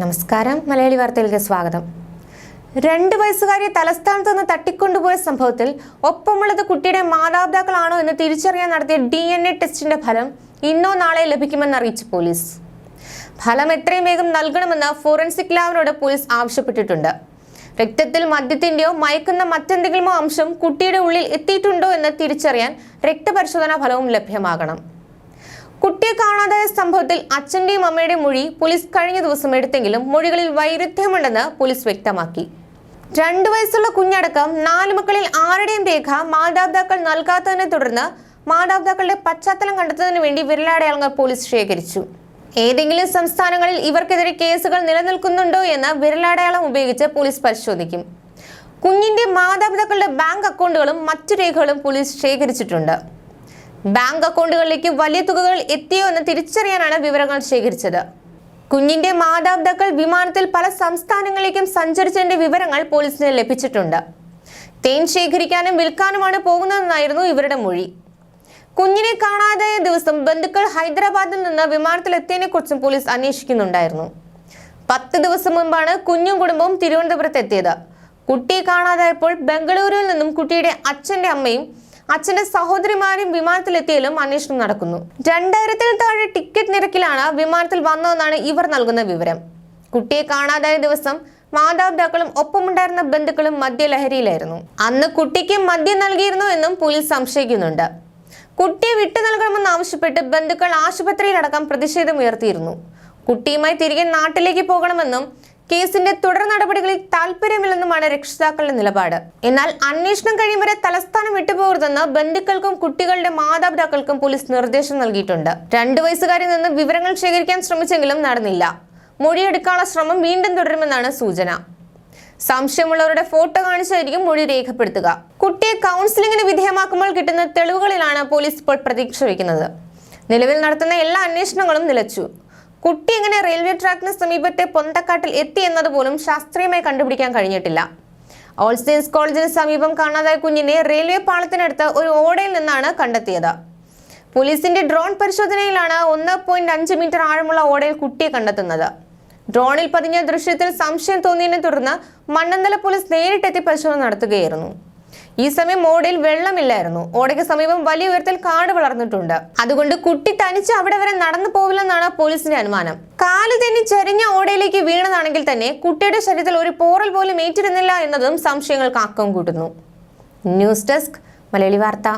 നമസ്കാരം. മലയാളി വാർത്തയിലേക്ക് സ്വാഗതം. രണ്ട് വയസ്സുകാരിയെ തലസ്ഥാനത്ത് നിന്ന് തട്ടിക്കൊണ്ടുപോയ സംഭവത്തിൽ ഒപ്പമുള്ളത് കുട്ടിയുടെ മാതാപിതാക്കളാണോ എന്ന് തിരിച്ചറിയാൻ നടത്തിയ ഡി എൻ എ ടെസ്റ്റിന്റെ ഫലം ഇന്നോ നാളെ ലഭിക്കുമെന്ന് അറിയിച്ചു പോലീസ്. ഫലം എത്രയും വേഗം നൽകണമെന്ന് ഫോറൻസിക് ലാബിനോട് പോലീസ് ആവശ്യപ്പെട്ടിട്ടുണ്ട്. രക്തത്തിൽ മദ്യത്തിന്റെയോ മയക്കുന്ന മറ്റെന്തെങ്കിലുമോ അംശം കുട്ടിയുടെ ഉള്ളിൽ എത്തിയിട്ടുണ്ടോ എന്ന് തിരിച്ചറിയാൻ രക്തപരിശോധനാ ഫലവും ലഭ്യമാകണം. കുട്ടിയെ കാണാതായ സംഭവത്തിൽ അച്ഛന്റെയും അമ്മയുടെയും മൊഴി പോലീസ് കഴിഞ്ഞ ദിവസം എടുത്തെങ്കിലും മൊഴികളിൽ വൈരുദ്ധ്യമുണ്ടെന്ന് പോലീസ് വ്യക്തമാക്കി. രണ്ടു വയസ്സുള്ള കുഞ്ഞടക്കം നാല് മക്കളിൽ ആരുടെയും രേഖ മാതാപിതാക്കൾ നൽകാത്തതിനെ തുടർന്ന് മാതാപിതാക്കളുടെ പശ്ചാത്തലം കണ്ടെത്തുന്നതിന് വേണ്ടി വിരലടയാളങ്ങൾ പോലീസ് ശേഖരിച്ചു. ഏതെങ്കിലും സംസ്ഥാനങ്ങളിൽ ഇവർക്കെതിരെ കേസുകൾ നിലനിൽക്കുന്നുണ്ടോ എന്ന് വിരലടയാളം ഉപയോഗിച്ച് പോലീസ് പരിശോധിക്കും. കുഞ്ഞിന്റെ മാതാപിതാക്കളുടെ ബാങ്ക് അക്കൗണ്ടുകളും മറ്റു രേഖകളും പോലീസ് ശേഖരിച്ചിട്ടുണ്ട്. ബാങ്ക് അക്കൗണ്ടുകളിലേക്ക് വലിയ തുകകൾ എത്തിയോ എന്ന് തിരിച്ചറിയാനാണ് വിവരങ്ങൾ ശേഖരിച്ചത്. കുഞ്ഞിന്റെ മാതാപിതാക്കൾ വിമാനത്തിൽ പല സംസ്ഥാനങ്ങളിലേക്കും സഞ്ചരിച്ചതിന്റെ വിവരങ്ങൾ പോലീസിന് ലഭിച്ചിട്ടുണ്ട്. തേൻ ശേഖരിക്കാനും വിൽക്കാനുമാണ് പോകുന്നതെന്നായിരുന്നു ഇവരുടെ മൊഴി. കുഞ്ഞിനെ കാണാതായ ദിവസം ബന്ധുക്കൾ ഹൈദരാബാദിൽ നിന്ന് വിമാനത്തിലെത്തിയതിനെ കുറിച്ചും പോലീസ് അന്വേഷിക്കുന്നുണ്ടായിരുന്നു. പത്ത് ദിവസം മുമ്പാണ് കുഞ്ഞും കുടുംബവും തിരുവനന്തപുരത്ത് എത്തിയത് കുട്ടിയെ കാണാതായപ്പോൾ ബംഗളൂരുവിൽ നിന്നും കുട്ടിയുടെ അച്ഛന്റെ അമ്മയും അച്ഛന്റെ സഹോദരിമാരും വിമാനത്തിലെത്തിയാലും അന്വേഷണം നടക്കുന്നു. രണ്ടായിരത്തിൽ താഴെ ടിക്കറ്റ് നിരക്കിലാണ് വിമാനത്തിൽ വന്നതെന്നാണ് ഇവർ നൽകുന്ന വിവരം. കുട്ടിയെ കാണാതായ ദിവസം മാതാപിതാക്കളും ഒപ്പമുണ്ടായിരുന്ന ബന്ധുക്കളും മദ്യലഹരിയിലായിരുന്നു അന്ന് കുട്ടിക്ക് മദ്യം നൽകിയിരുന്നു എന്നും പോലീസ് സംശയിക്കുന്നുണ്ട്. കുട്ടിയെ വിട്ടു നൽകണമെന്ന് ആവശ്യപ്പെട്ട് ബന്ധുക്കൾ ആശുപത്രിയിലടക്കം പ്രതിഷേധം ഉയർത്തിയിരുന്നു കുട്ടിയുമായി തിരികെ നാട്ടിലേക്ക് പോകണമെന്നും കേസിന്റെ തുടർ നടപടികളിൽ താല്പര്യമില്ലെന്നുമാണ് രക്ഷിതാക്കളുടെ നിലപാട്. എന്നാൽ അന്വേഷണം കഴിയും വരെ തലസ്ഥാനം വിട്ടുപോകരുതെന്ന് ബന്ധുക്കൾക്കും കുട്ടികളുടെ മാതാപിതാക്കൾക്കും പോലീസ് നിർദ്ദേശം നൽകിയിട്ടുണ്ട്. രണ്ടു വയസ്സുകാരിൽ നിന്ന് വിവരങ്ങൾ ശേഖരിക്കാൻ ശ്രമിച്ചെങ്കിലും നടന്നില്ല. മൊഴിയെടുക്കാനുള്ള ശ്രമം വീണ്ടും തുടരുമെന്നാണ് സൂചന. സംശയമുള്ളവരുടെ ഫോട്ടോ കാണിച്ചായിരിക്കും മൊഴി രേഖപ്പെടുത്തുക. കുട്ടിയെ കൗൺസിലിംഗിന് വിധേയമാക്കുമ്പോൾ കിട്ടുന്ന തെളിവുകളിലാണ് പോലീസ് ഇപ്പോൾ പ്രതീക്ഷ വയ്ക്കുന്നത്. നിലവിൽ നടത്തുന്ന എല്ലാ അന്വേഷണങ്ങളും നിലച്ചു. കുട്ടി എങ്ങനെ റെയിൽവേ ട്രാക്കിന് സമീപത്തെ പൊന്തക്കാട്ടിൽ എത്തി എന്നത് പോലും ശാസ്ത്രീയമായി കണ്ടുപിടിക്കാൻ കഴിഞ്ഞിട്ടില്ല. ഓൾ സെയിൻസ് കോളേജിന് സമീപം കാണാതായ കുഞ്ഞിനെ റെയിൽവേ പാളത്തിനടുത്ത് ഒരു ഓടയിൽ നിന്നാണ് കണ്ടെത്തിയത്. പോലീസിന്റെ ഡ്രോൺ പരിശോധനയിലാണ് ഒന്ന് പോയിന്റ് അഞ്ച് മീറ്റർ ആഴമുള്ള ഓടയിൽ കുട്ടിയെ കണ്ടെത്തുന്നത്. ഡ്രോണിൽ പതിഞ്ഞ ദൃശ്യത്തിൽ സംശയം തോന്നിയതിനെ തുടർന്ന് മണ്ണന്തല പോലീസ് നേരിട്ടെത്തി പരിശോധന നടത്തുകയായിരുന്നു. ഈ സമയം ഓടയിൽ വെള്ളമില്ലായിരുന്നു. ഓടയ്ക്ക് സമീപം വലിയ ഉയരത്തിൽ കാട് വളർന്നിട്ടുണ്ട്. അതുകൊണ്ട് കുട്ടി തനിച്ച് അവിടെ വരെ നടന്നു പോവില്ലെന്നാണ് പോലീസിന്റെ അനുമാനം. കാൽ തെന്നി ചെരിഞ്ഞ ഓടയിലേക്ക് വീണതാണെങ്കിൽ തന്നെ കുട്ടിയുടെ ശരീരത്തിൽ ഒരു പോറൽ പോലും ഏറ്റിരുന്നില്ല എന്നതും സംശയങ്ങൾക്ക് ആക്കം കൂട്ടുന്നു. ന്യൂസ് ഡെസ്ക് മലയാളി വാർത്ത.